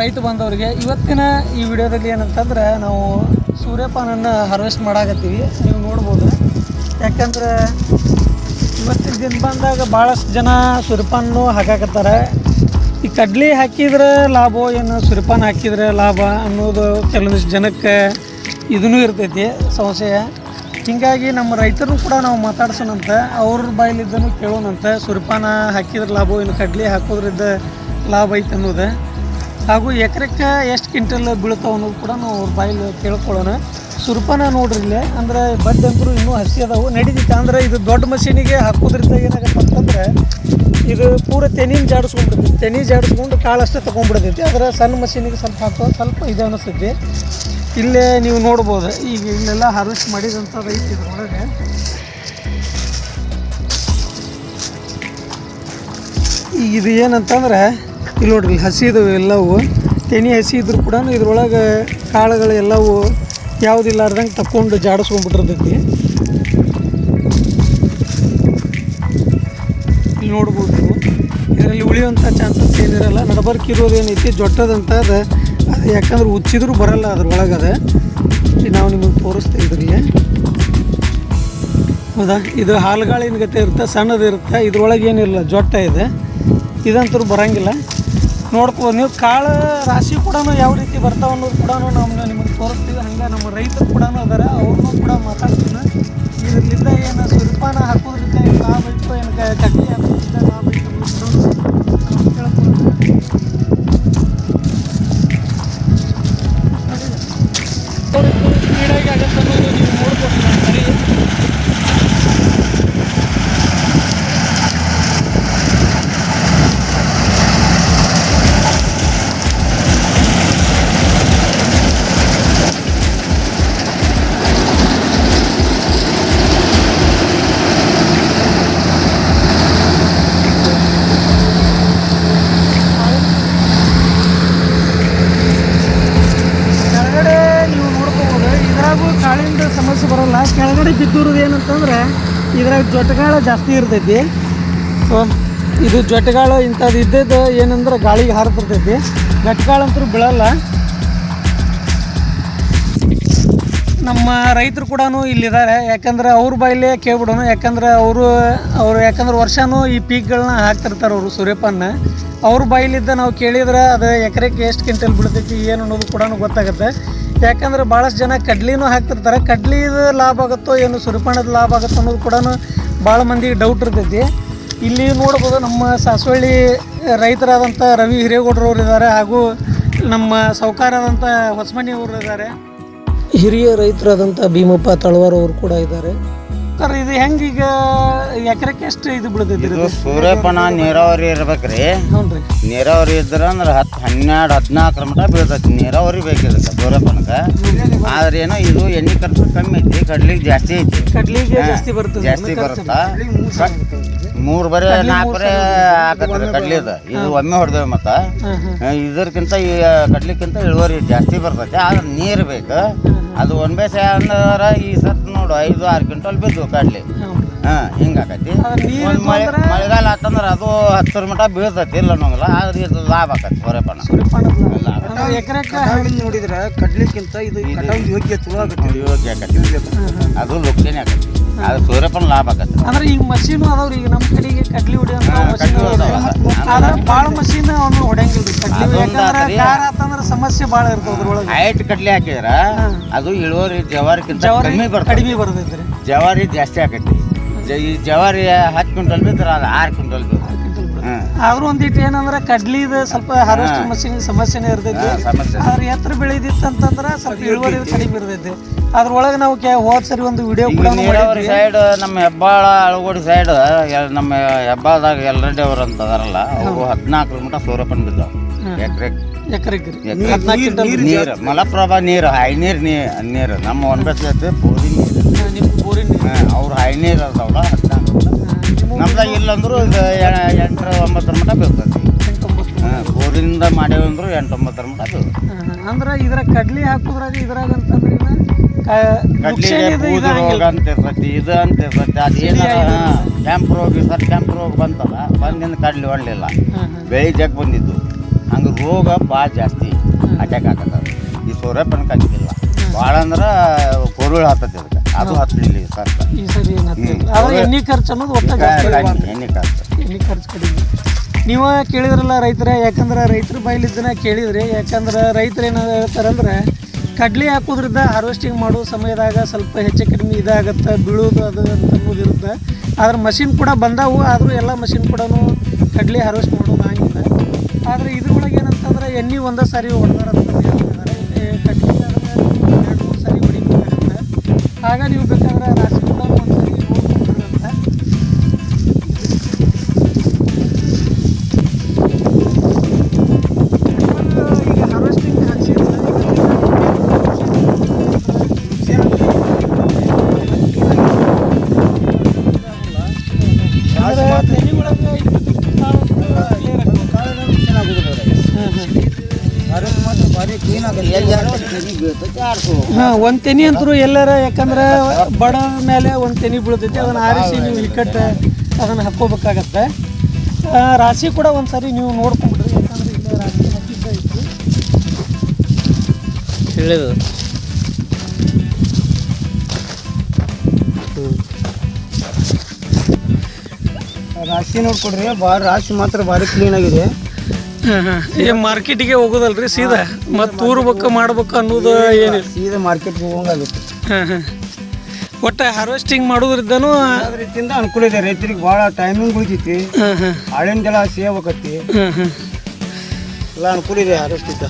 ರೈತ ಬಂದವರಿಗೆ ಇವತ್ತಿನ ಈ ವಿಡಿಯೋದಲ್ಲಿ ಏನಂತಂದ್ರೆ ನಾವು ಸೂರ್ಯಪಾನನ್ನು ಹಾರ್ವೆಸ್ಟ್ ಮಾಡಾಕತ್ತೀವಿ. ನೀವು ನೋಡ್ಬೋದು. ಯಾಕಂದ್ರೆ ಇವತ್ತಿನ ದಿನ ಬಂದಾಗ ಭಾಳಷ್ಟು ಜನ ಸೂರ್ಯಪಾನನು ಹಾಕಾಕತ್ತಾರೆ. ಈ ಕಡ್ಲಿ ಹಾಕಿದ್ರೆ ಲಾಭ ಏನು ಸೂರ್ಯಪಾನ ಹಾಕಿದ್ರೆ ಲಾಭ ಅನ್ನೋದು ಕೆಲವೊಂದಿಷ್ಟು ಜನಕ್ಕೆ ಇದೂ ಇರ್ತೈತಿ, ಸಮಸ್ಯೆ. ಹೀಗಾಗಿ ನಮ್ಮ ರೈತರು ಕೂಡ ನಾವು ಮಾತಾಡ್ಸೋಣಂತ, ಅವ್ರ ಬಾಯಲ್ಲಿದ್ದನು ಕೇಳೋಣಂತ ಸುರಿಪಾನ ಹಾಕಿದ್ರೆ ಲಾಭ, ಇನ್ನು ಕಡ್ಲಿ ಹಾಕೋದ್ರಿಂದ ಲಾಭ ಐತೆ ಅನ್ನೋದು. ಹಾಗೂ ಎಕರೆಕ್ಕೆ ಎಷ್ಟು ಕ್ವಿಂಟಲ್ ಬೀಳ್ತಾವ ಅನ್ನೋದು ಕೂಡ ನಾವು ಅವ್ರ ಬಾಯಲ್ಲಿ ಕೇಳ್ಕೊಳ್ಳೋಣ ಸುರ್ಪಾನ ನೋಡ್ರಿ ಇಲ್ಲಿ, ಅಂದ್ರೆ ಬಡ್ ಅಂತೂ ಇನ್ನೂ ಹಸಿ ಅದಾವು. ನಡೀತಿತ್ತು, ಅಂದ್ರೆ ಇದು ದೊಡ್ಡ ಮಷೀನಿಗೆ ಹಾಕೋದ್ರಿಂದ ಏನಾಗತ್ತೆ ಅಂತಂದ್ರೆ ಇದು ಪೂರ ತೆನಿನ ಜಾಡಿಸ್ಕೊಂಡ್ಬಿಡ್ತೈತಿ. ತೆನಿ ಜಾಡಿಸ್ಕೊಂಡು ಕಾಳು ಅಷ್ಟೇ ತೊಗೊಂಡ್ಬಿಡ್ತೈತಿ. ಅದರ ಸಣ್ಣ ಮಷೀನಿಗೆ ಸ್ವಲ್ಪ ಹಾಕೋ ಸ್ವಲ್ಪ ಇದು ಅನಿಸ್ತೈತಿ. ಇಲ್ಲೇ ನೀವು ನೋಡ್ಬೋದು. ಈಗ ಇಲ್ಲೆಲ್ಲ ಹಾರ್ವೆಸ್ಟ್ ಮಾಡಿದಂಥ ರೈತ ಇದ್ರೊಳಗೆ ಈಗ ಇದು ಏನಂತಂದ್ರೆ ಇಲ್ಲಿ ನೋಡ್ರಿ ಇಲ್ಲಿ ಹಸಿ ಇದಾವೆ ಎಲ್ಲವು. ತೆನಿ ಹಸಿ ಇದ್ರು ಕೂಡ ಇದ್ರೊಳಗೆ ಕಾಳುಗಳು ಎಲ್ಲವು ಯಾವುದಿಲ್ಲಾರ್ದಂಗೆ ತಕ್ಕೊಂಡು ಜಾಡಿಸ್ಕೊಂಡ್ಬಿಟ್ಟಿರ್ತೈತಿ. ಇಲ್ಲಿ ನೋಡ್ಬೋದು. ಇದರಲ್ಲಿ ಉಳಿಯುವಂಥ ಚಾನ್ಸಸ್ ಏನಿರಲ್ಲ, ನಡಬರ್ಕ್ ಇರೋದು ಏನೈತಿ ಜೊಟ್ಟದಂತ ಅದು. ಅದು ಯಾಕಂದ್ರೆ ಉಚ್ಚಿದ್ರೂ ಬರಲ್ಲ ಅದ್ರೊಳಗೆ ಅದು. ಇಲ್ಲಿ ನಾವು ನಿಮಗೆ ತೋರಿಸ್ತೇವೆ ಇದ್ರಲ್ಲಿ. ಹೌದಾ? ಇದು ಹಾಲುಗಾಳಿನ ಗತೆ ಇರುತ್ತೆ ಸಣ್ಣದಿರುತ್ತೆ ಇದ್ರೊಳಗೆ ಏನಿರಲ್ಲ ಜೊಟ್ಟ ಇದೆ. ಇದಂತೂ ಬರಂಗಿಲ್ಲ. ನೋಡ್ಬೋದು ನೀವು ಕಾಳು ರಾಶಿ ಕೂಡ ಯಾವ ರೀತಿ ಬರ್ತಾವ ಅನ್ನೋದು ಕೂಡ ನಾವು ನಿಮಗೆ ತೋರಿಸ್ತೀವಿ. ಹಂಗೆ ನಮ್ಮ ರೈತರು ಕೂಡ ಅದಾರ, ಅವ್ರನ್ನೂ ಕೂಡ ಮಾತಾಡ್ತೀನಿ. ಇದರಿಂದ ಏನು ಸುರಿಪಾನ ಹಾಕೋದ್ರಿಂದ ಏನು ಲಾಭ ಏನು ಕಟ್ಟಿ ಕಡ್ಲಿ ಕೆಳಗಡೆ ಬಿದ್ದಿರೋದು ಏನಂತಂದ್ರೆ, ಇದ್ರಾಗ ಜೊಟ್ಟಗಾಳ ಜಾಸ್ತಿ ಇರ್ತೈತಿ. ಸೊ ಇದು ಜೊಟ್ಟಗಾಳು ಇಂಥದ್ದು ಇದ್ದದ್ದು ಏನಂದ್ರೆ ಗಾಳಿಗೆ ಹಾರತಿರ್ತೈತಿ ಗಟ್ಕಾಳು ಅಂತೂ ಬೀಳಲ್ಲ. ನಮ್ಮ ರೈತರು ಕೂಡ ಇಲ್ಲಿದ್ದಾರೆ. ಯಾಕಂದ್ರೆ ಅವ್ರ ಬಾಯಲ್ಲೇ ಕೇಳ್ಬಿಡೋಣ. ಯಾಕಂದ್ರೆ ಅವರು ಅವರು ಯಾಕಂದ್ರೆ ವರ್ಷನೂ ಈ ಪೀಕ್ಗಳನ್ನ ಹಾಕ್ತಿರ್ತಾರೆ ಅವರು ಸೂರ್ಯಪಾನ. ಅವ್ರ ಬಾಯಲ್ಲಿದ್ದ ನಾವು ಕೇಳಿದ್ರೆ ಅದು ಎಕರೆಗೆ ಎಷ್ಟು ಕ್ವಿಂಟಲ್ ಬೀಳ್ತೈತಿ, ಏನು ಅನ್ನೋದು ಕೂಡ ಗೊತ್ತಾಗುತ್ತೆ. ಯಾಕಂದ್ರೆ ಭಾಳಷ್ಟು ಜನ ಕಡ್ಲಿನೂ ಹಾಕ್ತಿರ್ತಾರೆ. ಕಡ್ಲಿದು ಲಾಭ ಆಗುತ್ತೋ ಏನು ಸುರಿಪಾಣದ ಲಾಭ ಆಗುತ್ತೋ ಅನ್ನೋದು ಕೂಡ ಭಾಳ ಮಂದಿಗೆ ಡೌಟ್ ಇರ್ತೈತಿ. ಇಲ್ಲಿ ನೋಡ್ಬೋದು ನಮ್ಮ ಸಾಸವಳ್ಳಿ ರೈತರಾದಂಥ ರವಿ ಹಿರೇಗೌಡರವ್ರು ಇದ್ದಾರೆ ಹಾಗೂ ನಮ್ಮ ಸೌಕಾರದಂಥ ಹೊಸಮನಿ ಅವರು ಇದ್ದಾರೆ. ಹಿರಿಯ ರೈತರಾದಂಥ ಭೀಮಪ್ಪ ತಳವಾರ ಅವರು ಕೂಡ ಇದ್ದಾರೆ. ಸರ್ ಇದು ಹೆಂಗೀಗ ಎಕರೆಕ್ಕೆ ಎಷ್ಟು ಇದು ಬಿಡ್ತೈತಿ ಇದು ಸೂರ್ಯಪನ ನೀರಾವರಿ ಇರ್ಬೇಕ್ರಿ. ಹ್ಞೂ ರೀ ನೀರಾವರಿ ಇದ್ರ ಅಂದ್ರೆ ಹತ್ತು ಹನ್ನೆರಡು ಹದಿನಾಲ್ಕು ಮಟ ಬೀಳ್ತೈತಿ. ನೀರಾವರಿ ಬೇಕಿದಕ್ಕೆ ಸೂರ್ಯಪನಕ್ಕೆ. ಆದ್ರೆ ಏನೋ ಇದು ಎಣ್ಣೆ ಖರ್ಚು ಕಮ್ಮಿ ಐತಿ ಕಡ್ಲಿಗೆ ಜಾಸ್ತಿ ಐತಿ. ಕಡ್ಲಿಗೆ ಜಾಸ್ತಿ ಬರ್ತದೆ ಜಾಸ್ತಿ ಬರುತ್ತಾ? ಮೂರು ಬರೆ ನಾಲ್ಕು ಬರೇ ಹಾಕತ್ರಿ ಕಡ್ಲಿದ. ಇದು ಒಮ್ಮೆ ಹೊಡೆದೇವೆ ಮತ್ತ. ಇದಕ್ಕಿಂತ ಈ ಕಡ್ಲಿಕ್ಕಿಂತ ಇಳುವರಿ ಜಾಸ್ತಿ ಬರ್ತೈತಿ. ಆದ್ರೆ ನೀರು ಬೇಕು. ಅದು ಒನ್ ಬೇಸ ಅಂದ್ರೆ ಈ ಸತ್ ನೋಡು ಐದು ಆರು ಕ್ವಿಂಟಲ್ ಬಿದ್ದು ಕಡ್ಲಿ. ಹಾಂ ಹಿಂಗಾಕತಿ ಮಳೆ ಮಳೆಗಾಲ ಆತಂದ್ರೆ ಅದು ಹತ್ತರ ಮಟ ಬೀಳ್ತೈತಿ ಇಲ್ಲ ಅನ್ನೋಂಗಿಲ್ಲ. ಆದ್ರೆ ಇದು ಲಾಭ ಆಕತಿ ಹೊರೆಪಣ ನೋಡಿದ್ರೆ ಕಡ್ಲಿಕ್ಕಿಂತ ಇದು ಯೋಗ್ಯ ಚಲೋ ಆಗುತ್ತೆ ಯೋಗ್ಯ ಆಕತಿ. ಅದು ಲುಕ್ಸೇನೆ ಆಕತಿ. ಆದ್ರೆ ಸೂರ್ಯಪ್ಪನ ಲಾಭ ಆಗತ್ತೆ ಅಂದ್ರೆ ಈಗ ಮಷೀನು ಅದಾವ್ರಿ ಈಗ ನಮ್ಮ ಕಡೆಗೆ ಕಡ್ಲಿ ಹೊಡಿಯೋಂಥ ಮಷೀನ್. ಆದ್ರೆ ಭಾಳ ಮಷೀನ್ ಅವನು ಹೊಡ್ಯಂಗಿಲ್ರಿ. ಕಡ್ಲಿ ಯಾಕಂದ್ರೆ ಗಾರ ಆತಂದ್ರೆ ಸಮಸ್ಯೆ ಭಾಳ ಇರ್ತದೆ ಅದ್ರೊಳಗೆ. ಹೈಟ್ ಕಡ್ಲಿ ಹಾಕಿದ್ರ ಅದು ಇಳುವರಿ ಜವಾರಿಕ್ಕಿಂತ ಜವಾರಿ ಕಮ್ಮಿ ಬರ್ತದೆ. ಕಡಿಮೆ ಬರ್ತೈತ್ರಿ. ಜವಾರಿ ಜಾಸ್ತಿ ಆಕೈತಿ ಈ ಜವಾರಿ ಹತ್ತು ಕ್ವಿಂಟಲ್ ಬಿದ್ರೆ ಅದು ಆರು ಕ್ವಿಂಟಲ್ ಬೀಳ್ತೈತಿ ಹ್ಮ್ ಆದ್ರೂ ಒಂದಿಟ್ಟು ಏನಂದ್ರೆ ಕಡ್ಲಿದ ಸ್ವಲ್ಪ ಹಾರ್ವೆಸ್ಟಿಂಗ್ ಮಷೀನ್ ಸಮಸ್ಯೆನೇ ಇರ್ತೈತಿ ಆದ್ರೆ ಎತ್ತರ ಬೆಳೆದಿತ್ತಂತಂದ್ರ ಸ್ವಲ್ಪ ಇಳುವರಿ ಕಡಿಮೆ ಇರ್ತೈತಿ ಅದ್ರೊಳಗೆ ನಾವು ಕ್ಯಾ ಹೋದ್ ಸರಿ ಒಂದು ವಿಡಿಯೋ ಕೂಡ ನೀರಾವರಿ ಸೈಡ್ ನಮ್ಮ ಹೆಬ್ಬಾಳ ಅಳಗೋಡಿ ಸೈಡ್ ನಮ್ಮ ಹೆಬ್ಬಾಳದಾಗ ಎಲ್ರೆಡ್ಡಿ ಅವ್ರು ಅಂತ ಅದಾರಲ್ಲ ಅವರು ಹದಿನಾಲ್ಕು ಕಿಲೋಮೀಟರ್ ಸೂರ್ಯಪಾನ ಬಿದ್ದಾವ ಎಕರೆ ಎಕರೆಗೆ ನೀರು ಮಲಪ್ರಭಾ ನೀರು ಹೈ ನೀರು ನೀ ನೀರು. ನಮ್ಮ ಒಂಬತ್ತು ಐತಿ ಬೋರಿನ ನೀರು. ಅವ್ರು ಹೈ ನೀರು ಅದಾವಲ್ಲ ಹದಿನಾಲ್ಕು ನಮ್ದಾಗ ಇಲ್ಲಂದ್ರು ಇದು ಎ- ಎಂಟರ ಒಂಬತ್ತರ ಮಟ ಬೀಳ್ತೈತಿ ಹಾಂ ಬೋರಿಂದ ಮಾಡೇವಿ ಎಂಟು ಒಂಬತ್ತರ ಮಟ ಬೀಳ್ತೈತಿ ಅಂದ್ರೆ ಇದ್ರಾಗ ಕಡ್ಲಿ ಹಾಕುದ್ರಾಗ ಇದ್ರಾಗ ಅಂತಂದ್ರೆ ಕಡ್ಲಿಗೆ ಬೂದು ರೋಗ ಅಂತ ಇರ್ತೈತಿ ಇದು ಅಂತ ಇರ್ತೈತಿ ಅದು ಏನಾರ ರೋಗ ಸರ್ ಕ್ಯಾಂಪ್ ರೋಗ ಬಂತಲ್ಲ ಬಂದಿಂದ ಕಡ್ಲಿ ಒಳ್ಳಿಲ್ಲ. ಬೆಳಿ ಜಗ್ ಬಂದಿದ್ದು. ಹಂಗೆ ರೋಗ ಭಾಳ ಜಾಸ್ತಿ ಅಟ್ಯಾಕ್ ಆಗತ್ತದ ಈ ಸೂರ್ಯಪಾನಕ್ಕೆ ಕಚ್ಚಿಲ್ಲ ಭಾಳ ಅಂದ್ರೆ ಕೊರುಳು ಹತ್ತತಿ ಅದಕ್ಕೆ. ಅದು ಹತ್ತಲಿಲ್ಲ ಸರ್ ಎಣ್ಣೆ ಖರ್ಚು ಅನ್ನೋದು ಎಣ್ಣೆ ಖರ್ಚು. ಎಣ್ಣೆ ಖರ್ಚು ಕಡಿಮೆ. ನೀವು ಕೇಳಿದ್ರಲ್ಲ ರೈತರ ಯಾಕಂದ್ರೆ ರೈತರ ಬಾಯಿಲಿದ್ದನ ಕೇಳಿದ್ರಿ. ಯಾಕಂದ್ರೆ ರೈತರು ಏನಾದ್ರು ಹೇಳ್ತಾರಂದ್ರೆ ಕಡ್ಲಿ ಹಾಕೋದ್ರಿಂದ ಹಾರ್ವೆಸ್ಟಿಂಗ್ ಮಾಡೋ ಸಮಯದಾಗ ಸ್ವಲ್ಪ ಹೆಚ್ಚು ಕಡಿಮೆ ಇದಾಗತ್ತೆ ಬೀಳೋದು ಅದು ಅಂತ ಅನ್ನೋದು ಇರುತ್ತೆ ಆದ್ರೆ ಮಷಿನ್ ಕೂಡ ಬಂದಾವು ಆದರೂ ಎಲ್ಲ ಮಷಿನ್ ಕೂಡ ಕಡ್ಲಿ ಹಾರ್ವೆಸ್ಟ್ ಮಾಡೋದು ಆಗಿಲ್ಲ. ಆದರೆ ಇದ್ರೊಳಗೆ ಏನಂತಂದ್ರೆ ಎಣ್ಣೆ ಒಂದೇ ಸಾರಿ ಹೊಡೆದಾರ ಅಂತ ಹೇಳ್ತಿದ್ದಾರೆ ಏ, ಕಡ್ಲಿ ಎರಡು ಮೂರು ಸಾರಿ ಹೊಡಿಬೇಕಾಗುತ್ತೆ. ಆಗ ನೀವು ಬೇಕಾದ್ರೆ ರಾಶಿ ಹಾಂ ಒಂದು ತೆನಿ ಅಂತರೂ ಎಲ್ಲಾರ ಯಾಕಂದ್ರೆ ಬಡ ಮೇಲೆ ಒಂದು ತೆನಿ ಬೀಳ್ತೈತಿ ಅದನ್ನು ಆರಿಸಿ ನೀವು ಇಕ್ಕಟ್ಟು ಅದನ್ನು ಹಾಕ್ಕೋಬೇಕಾಗತ್ತೆ. ರಾಶಿ ಕೂಡ ಒಂದು ಸಾರಿ ನೀವು ನೋಡ್ಕೊಂಡ್ಬಿಡ್ರಿ ಯಾಕಂದ್ರೆ ಇಲ್ಲೇ ರಾಶಿ ಹಾಕಿದ್ದ ಐತಿ ಹೇಳಿದ ರಾಶಿ ನೋಡ್ಕೊಡ್ರಿ ಬಾ ರಾಶಿ ಮಾತ್ರ ಭಾರಿ ಕ್ಲೀನ್ ಆಗಿದೆ. ಹಾಂ ಹಾಂ ಏ ಮಾರ್ಕೆಟಿಗೆ ಹೋಗೋದಲ್ರಿ ಸೀದಾ? ಮತ್ತು ತೂರ್ಬೇಕು ಮಾಡ್ಬೇಕು ಅನ್ನೋದು ಏನು ಸೀದಾ ಮಾರ್ಕೆಟ್ಗೆ ಹೋಗಂಗಾಗುತ್ತೆ. ಹಾಂ ಹಾಂ. ಒಟ್ಟು ಹಾರ್ವೆಸ್ಟಿಂಗ್ ಮಾಡೋದ್ರಿಂದನೂ ಅದ್ರ ರೀತಿಯಿಂದ ಅನುಕೂಲ ಇದೆ. ರೈತರಿಗೆ ಭಾಳ ಟೈಮಿಂಗ್ ಉಳಿತೈತಿ. ಹಾಂ ಹಾಂ. ಹಾಳಿನ ಜಲ ಸೇವ್ ಆಕತಿ ಎಲ್ಲ ಅನುಕೂಲ ಇದೆ ಹಾರಷ್ಟಿದ್ದ